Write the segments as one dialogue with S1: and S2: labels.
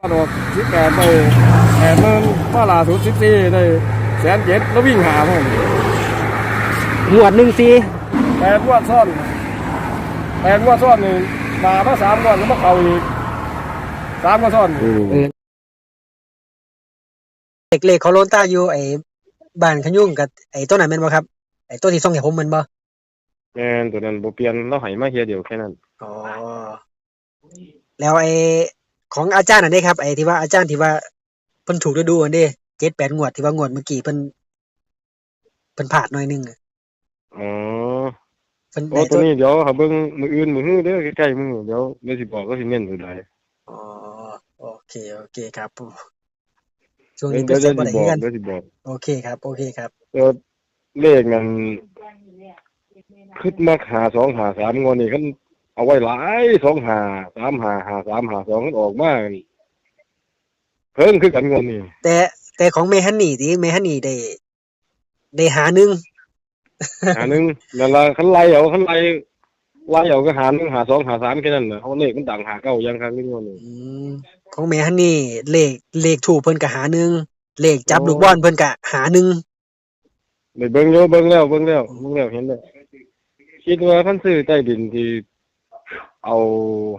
S1: กระโดดสิบแปดไปแปดหมื่นว่าล่าสุดสิบสี่ได้แสนเจ็ดแล้ววิ่งหาผม
S2: หมวดหนึ่งสี่
S1: แปดงวดซ่อนแปดงวดซ่อนนี่มามาสามงวดแล้วมาเขาอีกสามงวดซ่อน
S2: เด็กเล็กเขาโลนตาอยู่ไอ้บ้านขยุ่งกับไอ้ต้นนั้นแม่นบ่ครับไอ้ต้นที่ส่งให้ผมแม่นบ่
S1: แม่นตัวนั้นบ่เปลี่ยนเราให้มาเฮียเดียวแค่นั้น
S2: อ๋อแล้วไอ้ ของอาจารย์อันนี้ครับไอ้ที่ว่าอาจารย์ที่ว่าเพิ่นถูกฤดูอันนี้เจ็ดแปดงวดที่ว่างวดเมื่อกี้เพิ่นเพิ่นพลาดหน่อยหนึงอะ
S1: อ๋อ
S2: เพิ่น
S1: โอ้
S2: ได้
S1: ตัวนี้เดี๋ยวหาเบิ่งมืออื่นมือฮื้อเด้อใกล้ๆมือเดี๋ยวเดี๋ยวสิบอกก็สิเน้นตัวใด
S2: อ๋อโอเคโอเคครับปู่ช่วง
S1: เดี๋
S2: นี้
S1: ยว
S2: เป็น
S1: เดี๋ยว
S2: เซ็นบ่
S1: สิ
S2: ได้
S1: บอก
S2: กัน
S1: เดี๋ยวสิบอก
S2: โอเคครับ โอเคครับ
S1: แล้วเลขนั้นขึ้นมาหาสองหาสามงวดนี่คัน เอาไว้หลายสองหาสามหาหาสามหาสองมันออกมาเพิ่มขึ้นกันงวดนี่
S2: แต่แต่ของเมฮันนี่ดิเมฮันนี่ได้ได้หาหนึ่ง
S1: หาหนึ่งนั่นละคันไล่เอาคันไล่ไล่เอาก็หาหนึ่งหาสองหาสามแค่นั้นน่ะเขาเลขมันดังหาเก้ายังครั้งนี้งวดนี่
S2: อืมของเมฮันนี่เลขเลขถูกเพิ่นก็หาหนึ่งเลขจับ
S1: โอ้
S2: ลูกบอลเพิ่นก็หาหนึ่ง
S1: ได้เบิ่งอยู่เบิ่งแล้วเบิ่งแล้วเบิ่งแล้วเห็นแล้วคิดว่าคันซื้อใต้ดินที่ เอา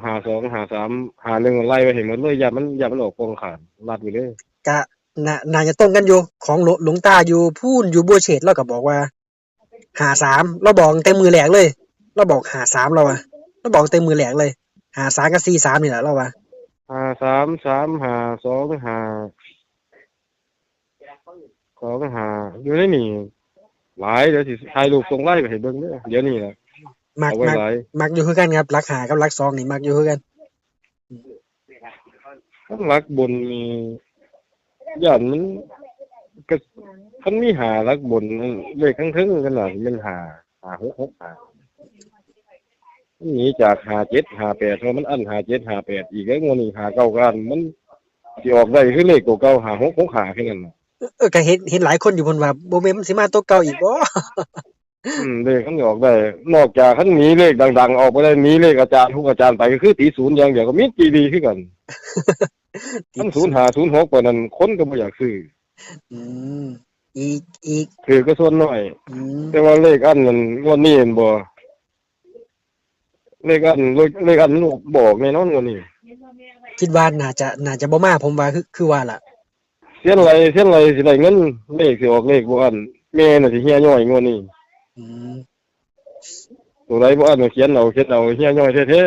S1: หาสองหาสามหาหนึ่งไล่ไปเห็นหมดเลยอย่ามันอย่ามันออกกองขาดลัดไปเลย
S2: ก็น่าน่าจะตรงกันอยู่ของหลวหลวงตาอยู่พูนอยู่บัวเฉดเราก็บอกว่า หาสามเราบอกเต็มมือแหลกเลยเราบอกหาสามเราอะเราบอกเต็มมือแหลกเลย หาสามกับสี่สามนี่แหละเราว่า
S1: หาสามสามหาสองหาสองหาอยู่ในนี่หลายเดี๋ยวสิถ่ายรูปส่งไล่ไปให้เบิ่งเด้อเดี๋ยวนี้แหละ
S2: มัก
S1: เอาไว้
S2: มัก
S1: หลาย
S2: มักอยู่คือกันครับรักหากับรักสองนี่มักอยู่คือกัน
S1: ข้างหลักบนมีย่านมันก็คันมีหาหลักบนเลขข้างทึงกันล่ะมันหาหาหกหกหามันหนีจากหาเจ็ดหาแปดเพราะมันอันหาเจ็ดหาแปดอีกแล้วงวดนี้หาเก้ากันมันสิออกได้คือเลขตัวเก่าหาหกหกหาแค่นั้นน่ะ
S2: เออก็เห็นเห็นหลายคนอยู่บนว่าโบเมนมันสิมาตัวเก่าอีกบ่
S1: อืมเลขมันออกได้ นอกจากคันหนีเลขดัง ๆ ออกไปได้หนีเลขอาจารย์ทุกอาจารย์ไปก็คือตีศูนย์อย่างเดียวก็มีจีดีคือกันคันศูนย์หาศูนย์หกปานนั้นคนก็บ่อยากซื้อ
S2: อืมอีกอีก
S1: ถือก็ส่วนน้อย
S2: อืม
S1: แต่ว่าเลขอันนั้นงวดนี้เห็นบ่เลขอันเลขเลขอันมันบอกแน่นอนงวดนี้
S2: คิดว่าน่าจะน่าจะบ่มาผมว่าคือคือว่าล่ะ
S1: เส้นไรเส้นไรสิได้เงินเลขสิออกเลขบ่อันแม่น่ะสิเฮียย่อยงวดนี้
S2: อืม
S1: ตัวใดบ่อันก็เขียนเอาเขียนเอาเฮียย่อยแท้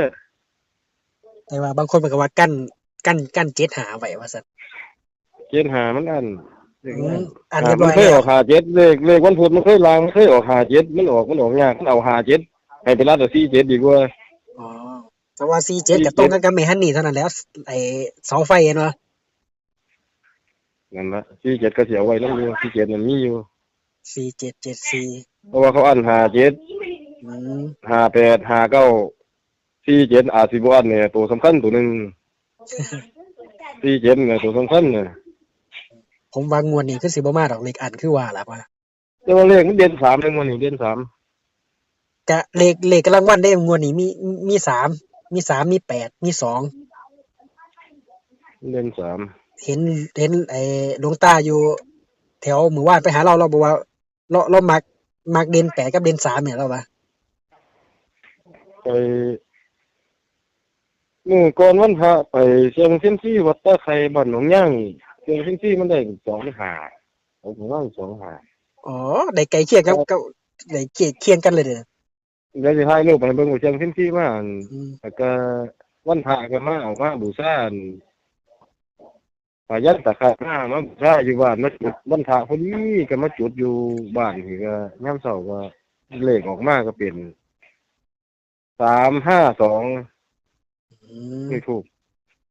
S2: แต่ว่าบางคนมันก็ว่ากั้นกั้นกั้นเจ็ดหาไว้ว่าซั่น
S1: ๆเขียนหามันอันเลข
S2: อื
S1: อั
S2: ม
S1: น
S2: อัน
S1: อ่า
S2: เรียบ
S1: มั
S2: ร้
S1: น
S2: อย
S1: เคย
S2: แล้
S1: อ
S2: ว
S1: อกหาเจ็ดเลขเลขวันพุธมันเคยลางมันเคยออกหาเจ็ดมันออกมันออกยากมันเอาหาเจ็ดให้ไปรัดเอาสี่เจ็ดดีกว่า
S2: อ๋อแต่ว่า47ก็ตรงกันกับเมฮันนี่เท่านั้นแหล้วไอ้เสาไฟเห็นบ่
S1: นั่นละสี่เจ็ดก็เสียไว้แล้วอยู่สี่เจ็ดมันมีอยู่
S2: 4774
S1: เพราะว่าเขาอันหาเจ็ด
S2: อืม
S1: หาแปดหาเก้าสี่เจ็ดอาจสิบอันเนี่ย ตัวสำคัญตัวหนึ่งสี่เจ็ดเนี่ยตัวสำคัญเนี่ย
S2: ผมว่างวดนี้คือสิบ่มาดอกเลขอันคือว่าล่ะว่า
S1: แต่ว่าเลขมันเด่นสามเลยมันนี่เด่นสาม
S2: ก็เลขเลขกำลังวันได้งวดนี้มีมีสามมีสามมีแปดมีสอง
S1: เด่นสาม
S2: เห็นเห็นไอ้หลวงตาอยู่ แถวหมู่บ้านไปหาเราเราบอกว่าเราเรามัก มักเด่นแปดกับเด่นสามเนี่ยเราว่า
S1: ไปเมื่อก่อนวันพระไปเชียงเซียมซี่วัดตาไครบ้านหนองย่างเชียงเซียมซี่มันได้สองหาผมว่าสองหา
S2: อ๋อได้ไก่เคียงกับกับได้เคียงเคียงกันเลยเด้อ
S1: เดี๋ยวจะถ่ายรูปไปเบิ่งว่าเชียงเซียมซี่มาอั่น
S2: อืม
S1: แล้วก็วันพระก็มาเอามาบูชาอั่น พายันตะขาบมามาบูชาอยู่บ้านมาจุดวันพระพอดีก็มาจุดอยู่บ้านนี่ก็ยามเช้าก็เลขออกมาก็เป็นสามห้าสอง
S2: อืม
S1: นี่ถูก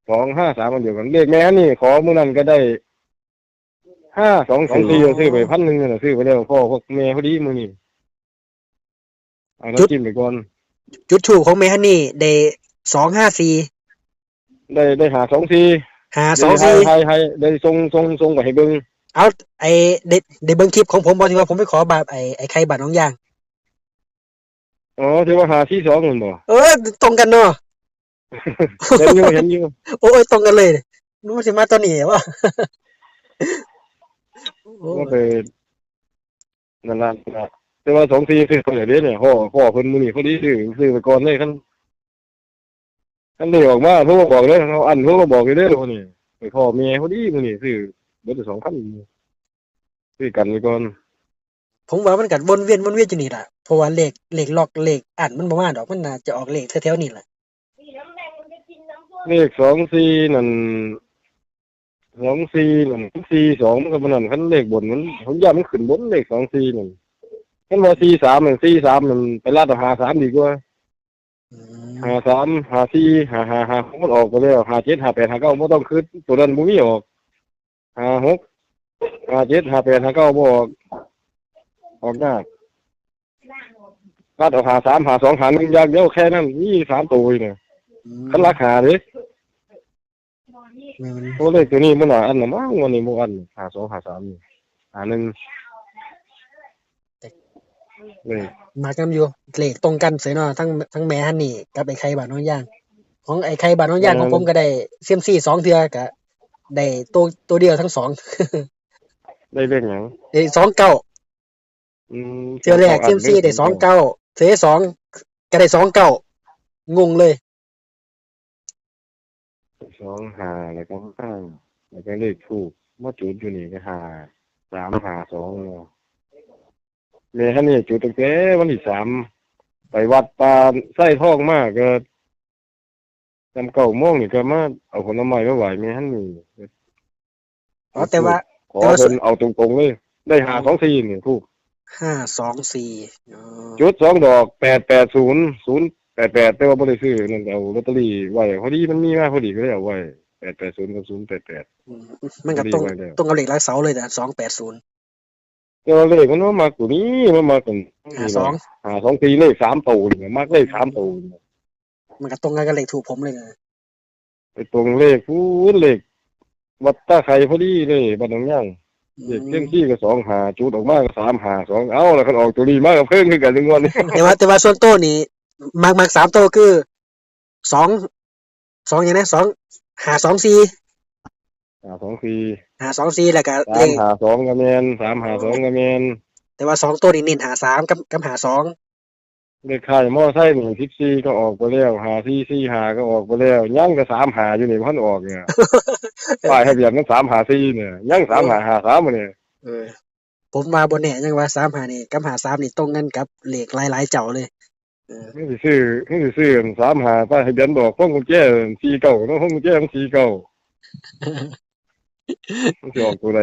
S1: สองห้าสามมันเดียวกันเลขแม่นี่ ขอมื้อนั้นก็ได้ห้าสองสองสี่ซื้อไปพันหนึ่งน่ะซื้อไปแล้วพ่อพวกแม่พอดีมื้อนี้เอาน้ำจิ้มไปก่อน
S2: จุดถูกของเมฮันนี่ได้สองห้าสี่
S1: ได้ได้หาสองสี่
S2: หาสองสี่
S1: ให้ให้ได้ส่งส่งส่งไปให้เบิ่ง
S2: เอาไอ้เด็ดเด็ดเบิ้งคลิปของผมบอกที่ว่าผมไปขอบาทไอ้ไอ้ไข่บาทน้องย่าง
S1: อ๋อที่ว่าหาที่สองมันบ่
S2: เออตรงกันเนาะ
S1: เห็นอยู่เห็นอยู่
S2: โอ้ยตรงกันเลยนู้นสิมาตัวนี้วะโอ้
S1: ก็ไปนั่นล่ะนะแต่ว่าสองทีซื้อตัวเดียวเนี่ยพ่อพ่อเพิ่นมื้อนี้พอดีซื้อซื้อไปก่อนเลยคัน คันได้ออกมาเพิ่นก็บอกเลยเขาอันเพิ่นก็บอกอยู่เด้อมื้อนี้ไปพ่อเมียพอดีมื้อนี้ซื้อเบิด2,000ซื้อกันไปก่อน
S2: ผมว่ามันกัวนเวียนวนเวียนอยู่นี่แหละเพราะว่าเลขเลขล็อกเลขอันมันประมาณดอกมันน่าจะออกเลขแถวๆนี่แหละ
S1: เลขสองสี่นั่นสองสี่นั่นสี่สองมันก็มันนั่นคันเลขบนมันผมย้ำมันขึ้นบนเลขสองสี่นั่นคันว่าสี่สามนั่นสี่สามนั่นไปลาดเอาหาสามดีกว่า
S2: อืม
S1: หาสามหาสี่หาหาหาของมันออกไปแล้วหาเจ็ดหาแปดหาเก้าไม่ต้องคืนตัวนั้นบุมีออกหาหกหาเจ็ดหาแปดหาเก้าบ่ออกออกยากลาดเอาหาสามหาสองหาหนึ่งอยางเดียวแค่นั้นนี่สามตัวเนี่ย
S2: อืม
S1: คันราคาเด้
S2: แม่น
S1: ตัวเลขตัวนี้มันหนาอันนะมั้งวันนี้มันอันหาสองหาสามนี่หาหนึ่งเลย
S2: มากันอยู่เลขตรงกันเสียเนาะทั้งทั้งแม่ฮันนี่กับไอ้ไข่บาดน้องย่าง ของไอ้ไข่บาดน้องย่างของผมก็ได้เซียมซี่สองเทือก็ได้ตัวตัวเดียวทั้งสอง
S1: ได้เลขหยัง
S2: ไอ้สองเก้า
S1: อืม
S2: เทือแรกเซียมซี่ได้สองเก้าเทือที่สองก็ได้สองเก้างงเลย
S1: สองหาแล้วก็ห้าแล้วก็เลขถูกมาจุดอยู่นี่ก็หาสามหาสองเนาะ เมย์ท่านนี่จุดตั้งแต่วันที่สามไปวัดปลาไส้ทองมากก็จำเก่าโม่วงนี่ก็มาเอาผลไม้มาไหวเมย์ท่านนี่
S2: อ๋อแต่ว่า
S1: ขอเพิ่นเอาตรงๆเลย ได้หาสองสี่นี่ถูก
S2: ห้าสองสี่อ๋อ
S1: จุดสองดอกแปดแปดศูนย์ศูนย์แปดแปดแต่ว่าบ่ได้ซื้อนั่นเอาลอตเตอรี่ไว้พอดีมันมีมาพอดีก็เลยเอาไว้แปดแปดศูนย์กับศูนย์แปดแปด
S2: อืมมันก็ตรง
S1: ไว้แล้ว
S2: ตรงกับเลขหลักเสาเลยแต่สองแปดศูนย์
S1: แต่ว่าเลขมันว่ามากูนี้มันมากัน
S2: ห้าสอง
S1: หาสองตีเลขสามตัวนี่มากเลขสามตัวนี่
S2: มันก็ตรงกันกับเลขถูกผมเลยนะ
S1: ไปตรงเลขพูนเลขวัดตาไข่พอดีเลยบัดนองย่างเลขเที่ยงที่ก็สองหาจุดออกมาก็สามหาสองเอ้าแล้วคันออกตัวนี้มากกับเพิ่งขึ้นกันถึงวันนี้
S2: แต่ว่าแต่ว่าส่วนโต้นี่มากมากสามโต้คือสองสองอย่างนะสองหาสองสี่
S1: หาสองสี่
S2: หาสองสี่แล้วก็
S1: สา
S2: เล
S1: ม
S2: ข
S1: หาสองกระแมนสามหาสองกระแมน
S2: แต่ว่าสองตัวนี่เน้นหาสามกับกับหาสอง
S1: เลขค่ายมอไซค์หนึ่งสิบสี่ก็ออกไปแล้วหาสี่สี่หาก็ออกไปแล้วย่างก็สามหาอยู่นี่พันออกเนี่ยป้ายทะเบียนมันสามหาสี่เนี่ยย่างสามหาหาสามมาเนี่ย
S2: เออ ผมมาบนแหน่ยังว่าสามหานี่กับหาสามนี่ตรงกันกับเลขหลายๆเจ้าเลยเออ
S1: นี่สิซื้อนี่สิซื้อสามหาป้ายทะเบียนบอกพ้องกุญแจสี่เก้าน้องพ้องกุญแจมันสี่เก้า มันจะออกตัวใด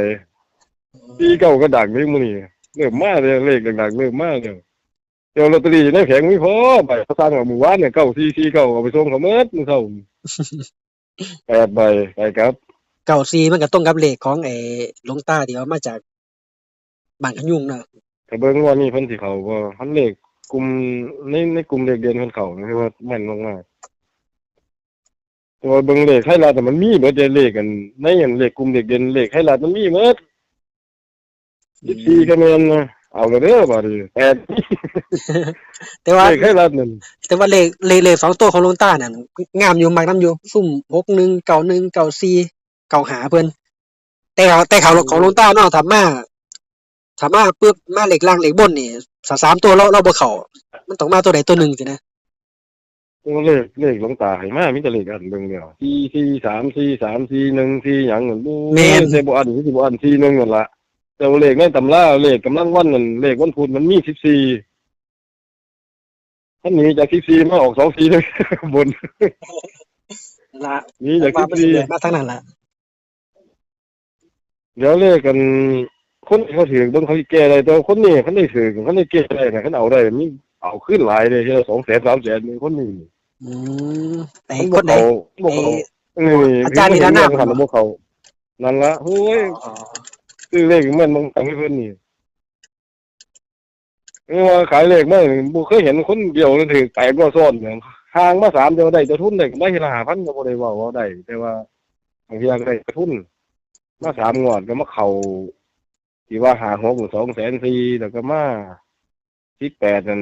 S1: สี่เก้าก็ดังเลยมื้อนี้เริ่มมาเลยเลขดังๆเริ่มมาเลยเดี๋ยวลอตเตอรี่อยู่ในแผงไม่พอไปเขาสร้างเอาหมู่บ้านเนี่ยเก้าสี่สี่เก้าเอาไปส่งเขาเมื่อมื้อเช้าแปดใบไปครับ
S2: เก่าซีมันก็ตรงกับเลขของไอ้หลวงตาที่เอามาจากบางขยุงเนาะ
S1: แต่เบิ่งว่านี่เพิ่นสิเขาบ่พันเลขกลุ่มในในกลุ่มเลขเดือนเพิ่นเขานี่คือว่าแม่นมากๆ แต่ว่าเบิ่งเลขให้รัฐแต่มันมีเบิดเดเลขกันในอันเลขกลุ่มเลขเดือนเลขให้รัฐมันมีหมด14ก็แม่นนะเอาเลยเด้อบาดนี้แปด
S2: แต่ว่า
S1: เลขให้รัฐนั่น
S2: แต่ว่าเลขเลขเลขสองตัวของหลวงตานั่นงามอยู่มากน้ำอยู่ซุ่มหกหนึ่งเก่าหนึ่งเก่าซีเก่าหาเพิ่นแต่เขาแต่เขาของหลวงตาเนาะทำมาทำมาปึ๊บมาเหล็กล่างเหล็กบนนี่สาสามตัวเราเราบ่เข้ามันต้องมาตัวใดตัวหนึ่งสินะ
S1: ตัวเลขเลขหลวงตาให้มามีแต่เลขอันเบิ่งเดียว4 4 3 4 3 4 1 4หยังนั่นบ่แต่บ่อันสิบ่อัน4 1นั่นล่ะแต่ว่าเลขในตำราเลขกำลังวันนั่นเลขวันพุธมันมี14ท่านนี้จาก14มาออก2 4เลย บน
S2: ละ
S1: นี่จาก
S2: ว่าไป
S1: 14
S2: เรื่อยมาทั้งนั้นละ
S1: เดี๋ยวเลขกัน คนที่เขาถือเบิ่งเขาสิแก้ได้แต่ว่าคนนี้เขาได้ถือเขาได้แก้ได้นะเขาเอาได้มี เอาขึ้นหลายเลยเท่า2แสน3แสนนี่คนนี้
S2: อืมแต่คนไหน
S1: บ่เขานี่
S2: อาจารย์นี่ด้านหน้า
S1: หันบ่เขานั่นละโอ้ย
S2: อ๋อ
S1: ซื้อเลขเหมือนบางครั้งให้เพิ่นนี่เออว่าขายเลขมาบ่เคยเห็นคนเดียวเลยถือแปดบ่ซ้อนเนี่ยห่างมาสามเดียวได้จะทุนได้ก็ไม่เห็น5,000ก็บ่ได้เว้าว่าได้แต่ว่าบางทีก็ได้กระทุนมาสามงวดก็มาเข้าที่ว่าหาหกสองแสนสี่แล้วก็มาสิบแปดนั่น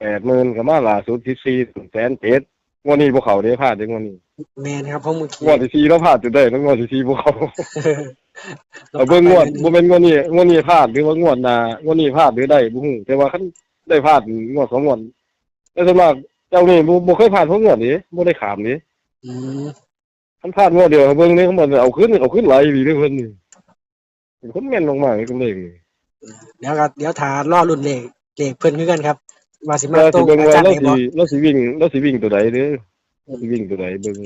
S1: แปดหมื่นก็มาล่าสุดสิบสี่แสนเจ็ดงวันนี้พวกเขาได้พลาดถึงวันนี้
S2: แมนครับเพราะเมื่อกี้
S1: งวดที่สี่เราพลาดจุดได้แล้วงวดที่สี่พวกเขาเอาเบิ่งงวดบ่แม่นงวดนี้งวดนี้พลาดหรือว่างวดหน้างวดนี้พลาดหรือได้บ่ฮู้แต่ว่าคันได้พลาดงวดสองงวดแต่ส่วนมากเจ้านี่บ่บ่เคยพลาดเพราะงวดนี้บ่ได้ขามนี้
S2: อืม
S1: คันพลาดงวดเดียวเบิ่งนี่เขาบ่เอาขึ้นเอาขึ้นหลายอีหลีเด้อเพิ่นนี่เป็นคนแม่นมากๆเลยตรงนี้
S2: เดี๋ยวก็เดี๋ยวถาล่อรุ่นเลขเลขเพิ่นคือกันครับ ว่าสิมา
S1: แล้ว
S2: ตร
S1: สิ
S2: ง
S1: เบิ่ง
S2: อา
S1: ว่า
S2: จารย์
S1: เรา
S2: ไหน
S1: สิ
S2: บ่
S1: เราสิวิ่งเราสิวิ่งตัวใดเด้อเราสิวิ่งตัวใดเบิ่ง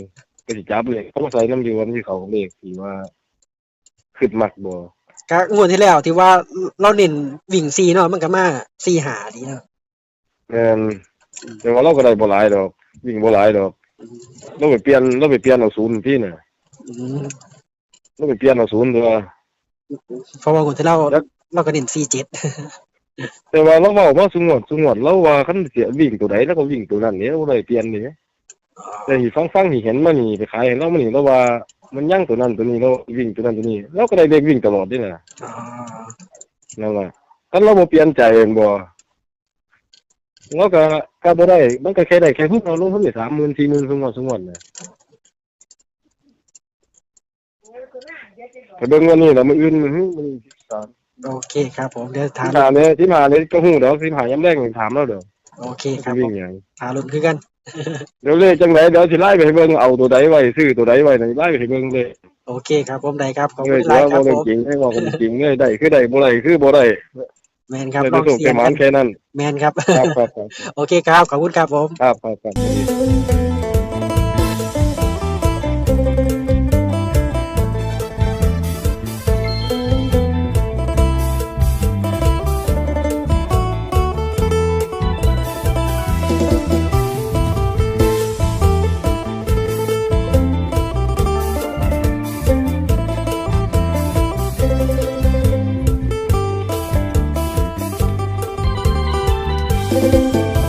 S1: ก็สิจับเลยเขาใส่น้ำอยู่ว่ามันสิเข้าเลขที่ว่าขึ้นมักบ่
S2: ก็งวดที่แล้วที่ว่าเราเน้นวิ่งซีเนาะมันก็มาซีหาดีเนาะ
S1: แม่นแต่ว่าเราก็ได้บ่หลายดอก วิ่งบ่หลายดอก เราไปเปลี่ยนเราไปเปลี่ยนเอาศูนย์พี่น่ะ
S2: อืม
S1: เราไปเปลี่ยนเอาศูนย์ตัว
S2: เพราะว่างวดที่เรา
S1: แล้ว
S2: เราก็เน้นซีเจ็ด
S1: แต่ว่าเราเว้ามาสงวดสุงวดเราว่าคันเสียวิ่งตัวใดแล้วก็วิ่งตัวนั้นนี่บ่ได้เปลี่ยนนี่แต่ที่ฟังๆที่เห็นมานี่ไปขายให้เรามานี่เราว่ามันยังตัวนั้นตัวนี้เราวิ่งตัวนั้นตัวนี้เราก็ได้เลขวิ่งตลอดนี่นะ
S2: อ๋อ
S1: นั่นแหละคันเราบ่เปลี่ยนใจเองบ่เราก็ก็บ่ได้มันก็แค่ได้แค่พิ่งเราลงทุนได้30,000 40,000สงวดสงวดน่ะแต่เบิ่งวันนี้แล้วมื้ออื่นมื้อหื้อมัน13
S2: โอเคครับผมเดี๋ยวถา
S1: ถามเนี่ยที่มาเนี่ยก็ฮู้ดอกสิหาย้ำแรกนี่ถามแล้วเด้อ
S2: โอเคค
S1: สิ
S2: รับผ
S1: วิ่ง
S2: ม
S1: หยัง
S2: ถารุ่นคือกัน
S1: เดี๋ยวเลขจังไดเดี๋ยวสิไล่ไปให้เบิ่งเอาตัวใดไว้ซื้อตัวใดไว้นี่ไล่ไปให้เบิ่งเลย
S2: โอเคครับผมได้ครับขอบ
S1: เง
S2: คุ
S1: ย
S2: ณหลายค
S1: ว่า
S2: รับ
S1: บ่
S2: ผ
S1: ได้
S2: ม
S1: จริงให้ว่ากันจริงเงยได้คือได้บ่ได้คือบ่ได้
S2: แมนครับ
S1: เลย
S2: ล
S1: ได้
S2: อง
S1: ส่ง
S2: เสีย
S1: แค่
S2: ง
S1: หมา
S2: กันน
S1: แค่นั้น
S2: แมนครับ
S1: ครับครับครับ
S2: โอเคครับขอบคุณครับผม
S1: ครับครับครับ Música